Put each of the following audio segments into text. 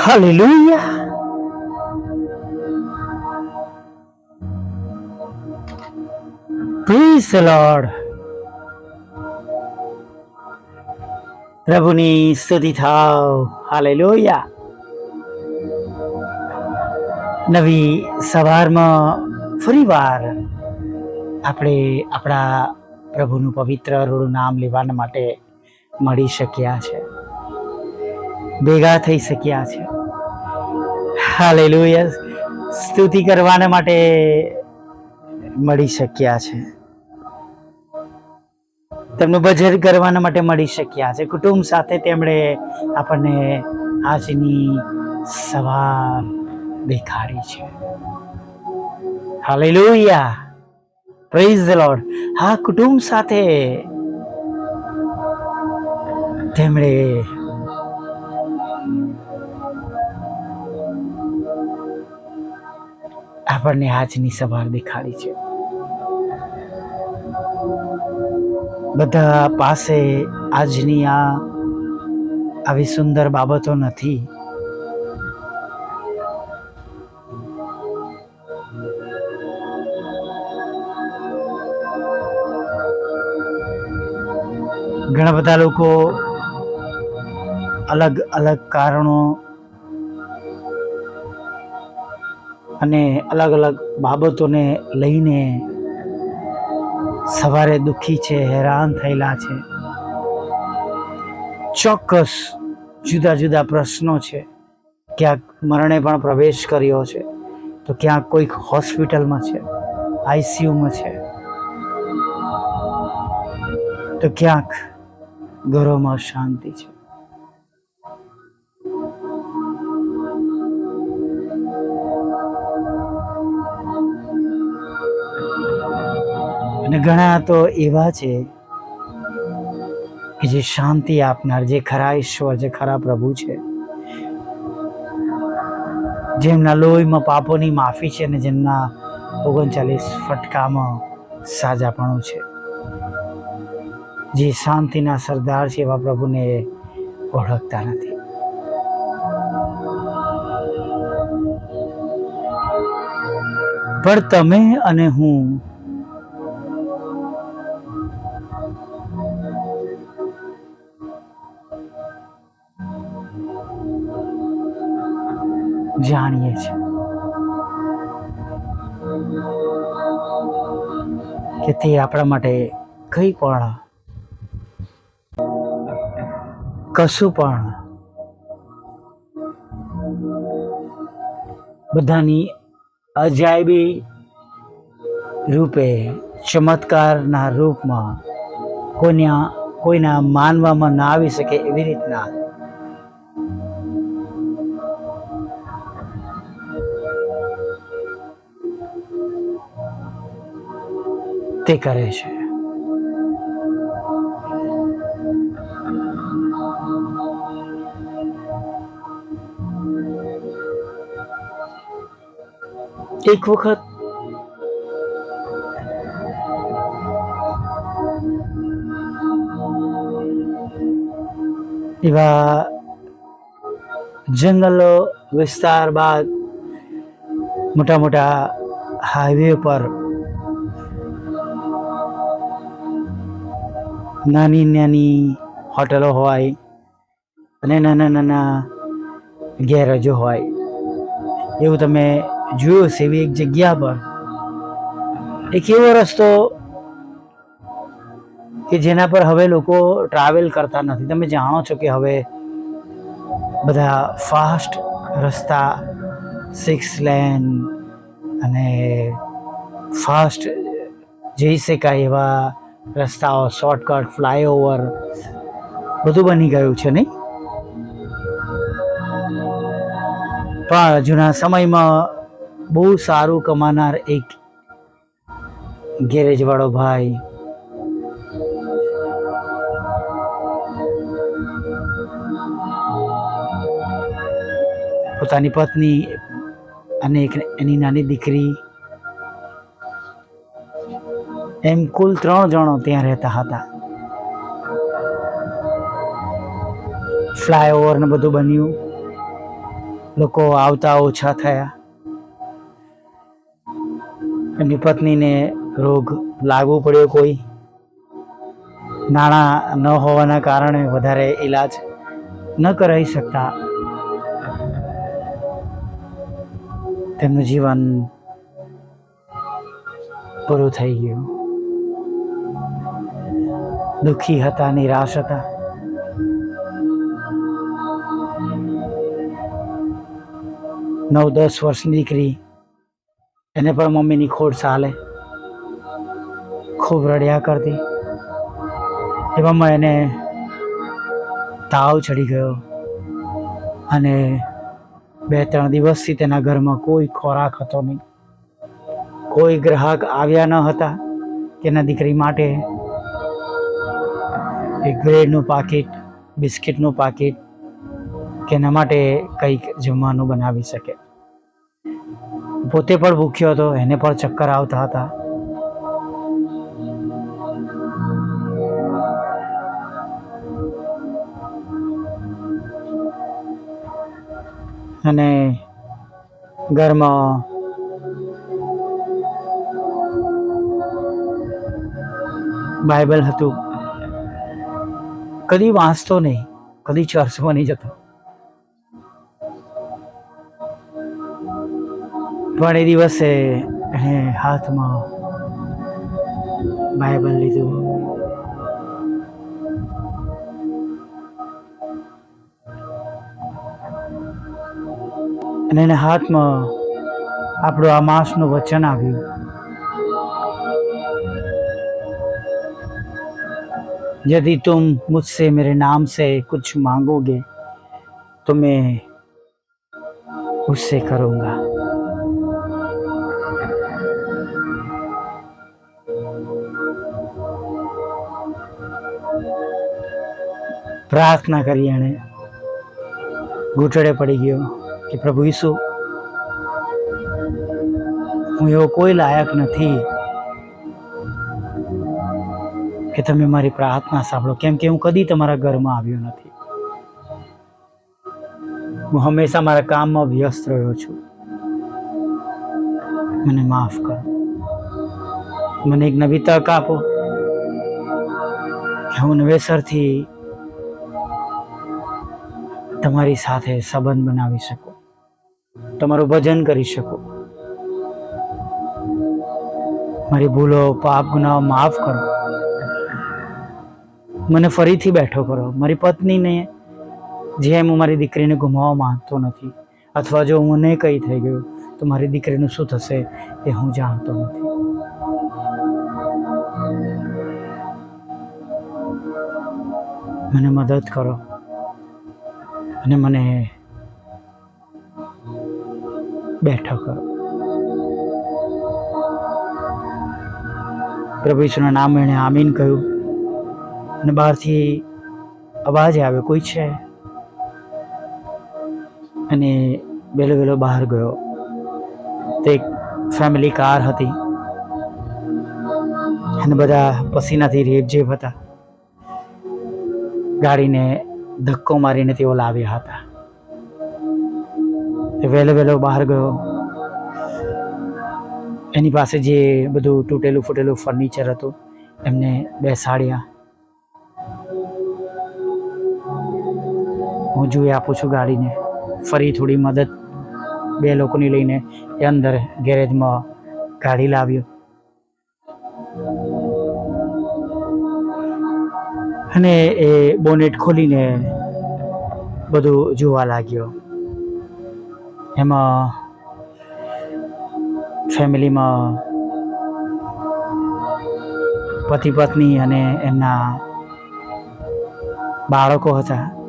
Hallelujah. Praise the Lord. પ્રભુની સ્તુતિ થાવ હાલેલુયા નવી સવારમાં ફરીવાર આપણે આપણા પ્રભુનું પવિત્ર રૂડું નામ લેવાના માટે મળી શક્યા છે ભેગા થઈ શક્યા છે. હાલેલુયા. સ્તુતિ કરવાના માટે મળી શક્યા છે. તેમનું ભજન કરવાના માટે મળી શક્યા છે. કુટુંબ સાથે તેમણે આપણને આજની સવાર દેખાડી છે. હાલેલુયા. પ્રેઝ ધ લોર્ડ હા, કુટુંબ સાથે તેમણે આપણને આજની સવાર દેખાડી છે. બધા પાસે આજની આ આવી સુંદર બાબતો નથી. ઘણા બધા લોકો અલગ અલગ કારણો અને અલગ અલગ બાબતોને લઈને સવારે દુઃખી છે, હેરાન થયેલા છે. ચોક્કસ જુદા જુદા પ્રશ્નો છે. ક્યાંક મરણે પણ પ્રવેશ કર્યો છે. તો ક્યાંક કોઈક હોસ્પિટલમાં છે, આઈસીયુમાં છે. તો ક્યાંક ઘરોમાં શાંતિ છે. અને ઘણા તો એવા છે કે જે શાંતિ આપનાર, જે ખરા ઈશ્વર, જે ખરા પ્રભુ છે. જેમના લોહીમાં પાપોની માફી છે અને જેમના ઓગણચાલીસ ફટકામાં સાજાપણું છે. જે શાંતિના સરદાર છે એવા પ્રભુને ઓળખતા નથી. પણ તમે અને હું જાણીએ છીએ. કે તે આપણા માટે કંઈ પણ કશું પણ બધાની અજાયબી રૂપે ચમત્કારના રૂપમાં કોઈના કોઈના માનવામાં ના આવી શકે એવી રીતના તે કરે છે. એક વખત એવા જંગલો વિસ્તાર બાદ મોટા મોટા હાઈવે પર નાની નાની હોટલો હોય અને નાના નાના ગેરેજો હોય. એવું તમે જોયું હશે એવી એક જગ્યા પર. એક એવો રસ્તો કે જેના પર હવે લોકો ટ્રાવેલ કરતા નથી. તમે જાણો છો કે હવે બધા ફાસ્ટ રસ્તા સિક્સ લેન અને ફાસ્ટ જઈ શકાય એવા રસ્તાઓ શોર્ટકટ ફ્લાયઓવર બધું બની ગયું છે નહીં? પણ જૂના સમયમાં બહુ સારું કમાનાર એક ગેરેજ વાળો ભાઈ પોતાની પત્ની અને એક એની નાની દીકરી એમ કુલ ત્રણ જણો ત્યાં રહેતા હતા. ફ્લાયઓવર ને બધું બન્યું. લોકો આવતા ઓછા થયા. એમની પત્નીને રોગ લાગુ પડ્યો કોઈ. નાણાં ન હોવાના કારણે વધારે ઈલાજ ન કરાવી શકતા. તેમનું જીવન પૂરું થઈ ગયું. દુઃખી હતા, નિરાશ હતા. નવ, દસ વર્ષની દીકરી. એને પણ મમ્મીની ખોડ ચાલે. ખૂબ રડ્યા કરતી. એવામાં એને તાવ ચડી ગયો અને બે ત્રણ દિવસથી તેના ઘરમાં કોઈ ખોરાક હતો નહીં. કોઈ ગ્રાહક આવ્યા ન હતા તેના દીકરી માટે એક બ્રેડનું પાકીટ, બિસ્કિટનું પાકીટ, કે એના માટે કંઈક જમવાનું બનાવી શકે. પોતે પણ ભૂખ્યો હતો, એને પણ ચક્કર આવતા હતા. અને ઘરમાં બાઇબલ હતું. કદી વાંચતો નહીં, કદી ચર્ચમાં નહીં જતો. પણ એ દિવસે એણે હાથમાં બાઇબલ લીધું. અને એને હાથમાં આપણું આ માસનું વચન આવ્યું. यदि तुम मुझसे मेरे नाम से कुछ मांगोगे तो मैं उससे करूँगा પ્રાર્થના કરી એણે ઘૂંટડે પડી ગયો કે પ્રભુ ઈસુ હું એવો કોઈ લાયક નથી કે તમે મારી પ્રાર્થના સાંભળો. કેમ કે હું કદી તમારા ઘરમાં આવ્યો નથી. હું હંમેશા મારા કામમાં વ્યસ્ત રહ્યો છું. મને માફ કરો. મને એક નવી તક આપો. કે હું નવેસરથી તમારી સાથે સંબંધ બનાવી શકું. તમારું ભજન કરી શકું. મારી ભૂલો, પાપ, ગુનાઓ માફ કરો. મને ફરીથી બેઠો કરો. મારી પત્નીને જેમ હું મારી દીકરીને ગુમાવવા માંગતો નથી, અથવા જો મને કંઈ થઈ ગયું, તો મારી દીકરીનું શું થશે એ હું જાણતો નથી. મને મદદ કરો અને મને બેઠો કરો. પ્રભુ ઈશ્વરના નામ એણે આમીન કહ્યું. અને બહારથી અવાજ આવ્યો, કોઈ છે? અને વહેલો વહેલો બહાર ગયો. તે એક ફેમિલી કાર હતી. અને બધા પસીનાથી રેબજેબ હતા. ગાડીને ધક્કો મારીને તેઓ લાવ્યા હતા. તે વહેલો વહેલો બહાર ગયો. એની પાસે જે બધું તૂટેલું ફૂટેલું ફર્નિચર હતું, એમને બેસાડ્યા. હું જોઈ આપું છું ગાડીને. ફરી થોડી મદદ બે લોકોની લઈને એ અંદર ગેરેજમાં ગાડી લાવ્યો. અને એ બોનેટ ખોલીને બધું જોવા લાગ્યો. એમાં ફેમિલીમાં પતિ પત્ની અને એમના બાળકો હતા.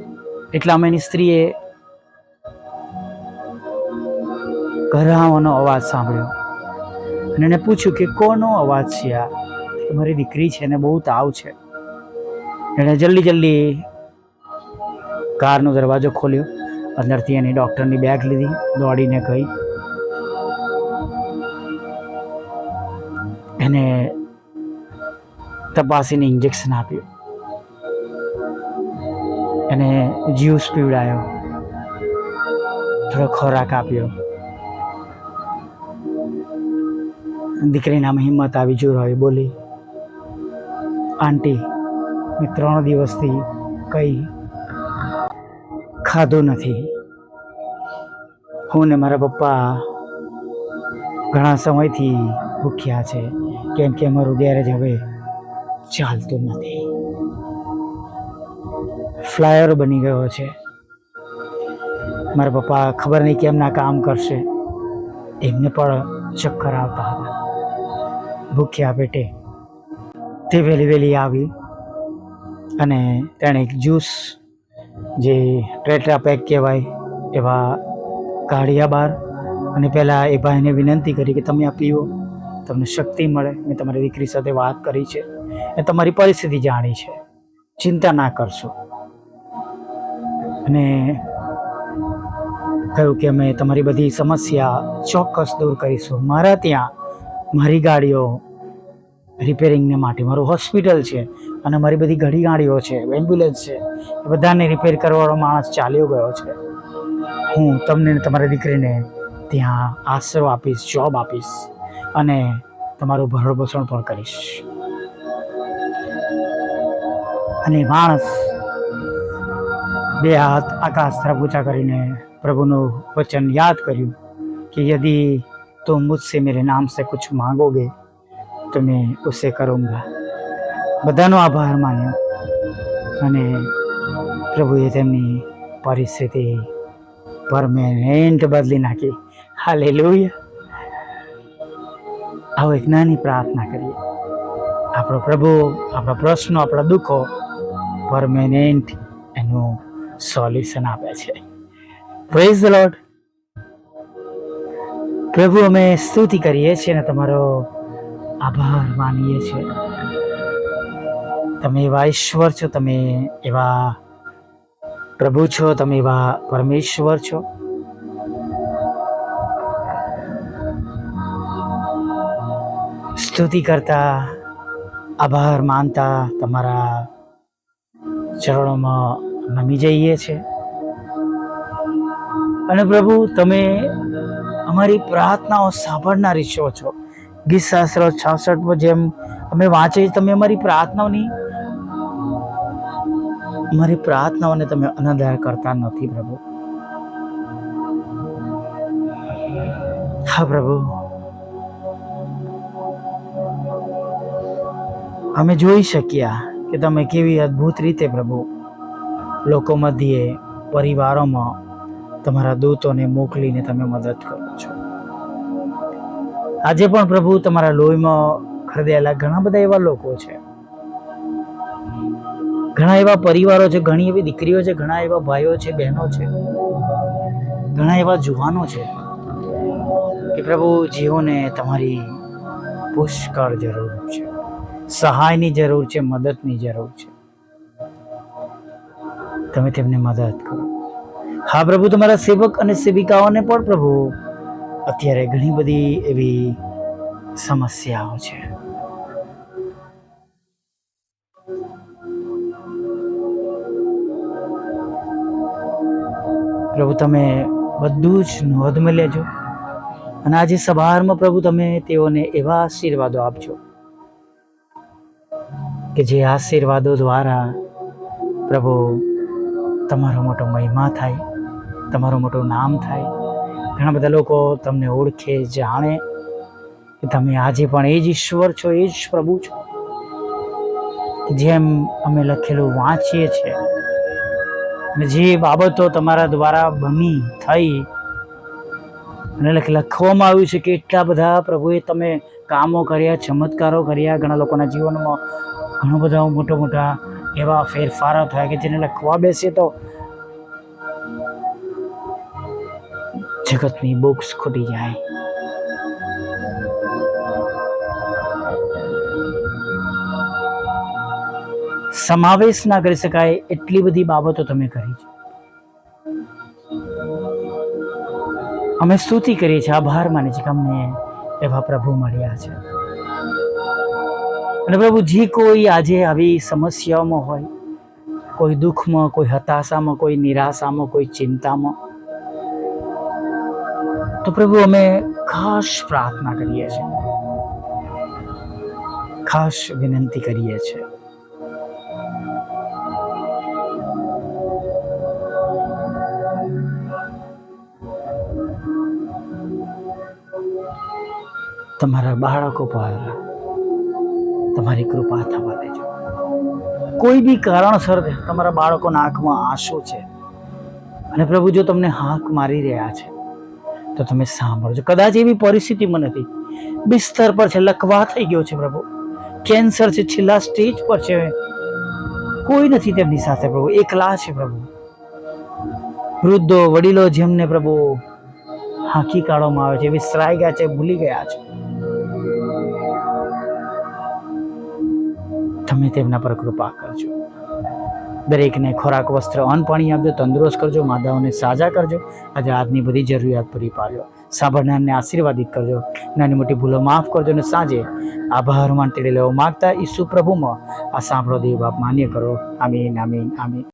એટલામાં એની સ્ત્રીએ ઘરવાનો અવાજ સાંભળ્યો. અને એને પૂછ્યું કે કોનો અવાજ છે આ? મારી દીકરી છે ને બહુ તાવ છે. એણે જલ્દી જલ્દી કારનો દરવાજો ખોલ્યો. અંદરથી એની ડૉક્ટરની બેગ લીધી, દોડીને ગઈ. એને તપાસીને ઇન્જેક્શન આપ્યું. એને જ્યુસ પીવડાયો. થોડો ખોરાક આપ્યો. દીકરીનામાં હિંમત આવી જોરાવી બોલી, આંટી, મેં ત્રણ દિવસથી કંઈ ખાધું નથી. હું ને મારા પપ્પા ઘણા સમયથી ભૂખ્યા છે. કેમ કે અમારું ગેરેજ હવે ચાલતું નથી. ફ્લાયર બની ગયો છે. મારા પપ્પા ખબર નહીં કેમના કામ કરશે. એમને પણ ચક્કર આવતા હતા. ભૂખ્યા પેટે તે વહેલી વહેલી આવી અને તેણે એક જ્યુસ જે ટ્રેટ્રા પેક કહેવાય એવા કાઢ્યા બહાર અને પહેલાં એ ભાઈને વિનંતી કરી કે તમે આ પીવો, તમને શક્તિ મળે. મેં તમારી દીકરી સાથે વાત કરી છે એ તમારી પરિસ્થિતિ જાણી છે. ચિંતા ના કરશો. અને કહ્યું કે અમે તમારી બધી સમસ્યા ચોક્કસ દૂર કરીશું. મારા ત્યાં મારી ગાડીઓ રિપેરિંગને માટે. મારું હોસ્પિટલ છે અને મારી બધી ઘણી ગાડીઓ છે એમ્બ્યુલન્સ છે. એ બધાને રિપેર કરવાનો માણસ ચાલ્યો ગયો છે. હું તમને તમારા તમારી દીકરીને ત્યાં આશરો આપીશ જોબ આપીશ અને તમારું ભરણપોષણ પણ કરીશ. અને માણસ બે હાથ આકાશ તરફ ઊંચા કરીને પ્રભુનું વચન યાદ કર્યું कि यदि तुम मुझसे मेरे नाम से कुछ मांगोगे तो मैं उसे करूँगा બધાનો આભાર માન્યો અને પ્રભુએ તેમની પરિસ્થિતિ પરમેનન્ટ બદલી નાખી હાલે આવો એક નાની પ્રાર્થના કરીએ આપણો પ્રભુ આપણા પ્રશ્નો આપણા દુઃખો પરમેનન્ટ એનું સોલ્યુશન આપે છે. પ્રેઝ ધ લોર્ડ પ્રભુ, અમે સ્તુતિ કરીએ છીએ અને તમારો આભાર માનીએ છીએ. તમે એવા ઈશ્વર છો, તમે એવા પ્રભુ છો, તમે એવા પરમેશ્વર છો. સ્તુતિ કરતા, આભાર માનતા તમારા ચરણોમાં નમી જઈએ છે. અને પ્રભુ, તમે અમારી પ્રાર્થનાઓ સાંભળનારી છો છો. ગીત શાસ્ત્ર છાસઠમાં જેમ અમે વાંચીએ તમે અમારી પ્રાર્થનાઓની, અમારી પ્રાર્થનાઓને તમે અનદાર કરતા નથી પ્રભુ. હા પ્રભુ. અમે જોઈ શક્યા કે તમે કેવી અદ્ભુત રીતે પ્રભુ લોકો મધ્યે, પરિવારોમાં તમારા દૂતોને મોકલીને તમે મદદ કરો છો. આજે પણ પ્રભુ તમારા લોહીમાં ખરીદેલા ઘણા બધા એવા લોકો છે. ઘણા એવા પરિવારો છે, ઘણી એવી દીકરીઓ છે, ઘણા એવા ભાઈઓ છે, બહેનો છે, ઘણા એવા જુવાનો છે કે પ્રભુ જીવોને તમારી પુષ્કળ જરૂર છે, સહાયની જરૂર છે, મદદની જરૂર છે. તમે તેમને મદદ કરો. હા, પ્રભુ, તમારા સેવક અને સેવિકાઓને પણ પ્રભુ, અત્યારે ઘણી બધી એવી સમસ્યાઓ છે. પ્રભુ, તમે બધું જ નોંધમાં લેજો. અને આજે સવારમાં પ્રભુ, તમે તેઓને એવા આશીર્વાદો આપજો કે જે આશીર્વાદો દ્વારા પ્રભુ તમારો મોટો મહિમા થાય, તમારું મોટું નામ થાય. ઘણા બધા લોકો તમને ઓળખે, જાણે કે તમે આજે પણ એ જ ઈશ્વર છો, એ જ પ્રભુ છો. જેમ અમે લખેલું વાંચીએ છીએ, અને જે બાબતો તમારા દ્વારા બની થઈ, અને લખ- લખવામાં આવ્યું છે કે એટલા બધા પ્રભુએ તમે કામો કર્યા, ચમત્કારો કર્યા, ઘણા લોકોના જીવનમાં ઘણો બધા મોટા મોટા એવા ફેરફારો થયા કે જેને લખવા બેસીએ તો જગતની બુક્સ ખૂટી જાય. સમાવેશ ના કરી શકાય એટલી બધી બાબતો તમે કરી છે. અમે સ્તુતિ કરીએ છીએ, આભાર માની છીએ અમને એવા પ્રભુ મળ્યા છે. અને પ્રભુ, જે કોઈ આજે આવી સમસ્યાઓમાં હોય, કોઈ દુઃખમાં, કોઈ હતાશામાં, કોઈ નિરાશામાં, કોઈ ચિંતામાં, તો પ્રભુ, અમે ખાસ પ્રાર્થના કરીએ છીએ. ખાસ વિનંતી કરીએ છીએ. તમારા બાળકો પર તમારી કૃપા થવા દેજો. કોઈ બી કારણસર તમારા બાળકોના આંખમાં આંસુ છે અને પ્રભુ જો તમને હાંક મારી રહ્યા છે, તો તમે સાંભળજો. કદાચ એવી પરિસ્થિતિમાં નથી. બિસ્તર પર છે લકવા થઈ ગયો છે પ્રભુ. કેન્સર છે, છેલ્લા સ્ટેજ પર છે. કોઈ નથી તેમની સાથે પ્રભુ. એકલા છે પ્રભુ. વૃદ્ધો, વડીલો જેમને પ્રભુ હાંકી કાઢવામાં આવે છે, વિસરાઈ ગયા છે, ભૂલી ગયા છે. તમે તેમના પર કૃપા કરજો. દરેકને ખોરાક, વસ્ત્ર, અન્ન, પાણી આપજો, તંદુરસ્ત કરજો, માદાઓને સાજા કરજો. આજે આજની બધી જરૂરિયાત પૂરી પાડજો. સાંભળનારને આશીર્વાદિત કરજો. નાની મોટી ભૂલો માફ કરજો અને સાંજે આભાર માન તેડી લેવો માગતા ઈસુ પ્રભુમાં આ સાંભળો દેવ બાપ માન્ય કરો. આમીન આમીન આમીન.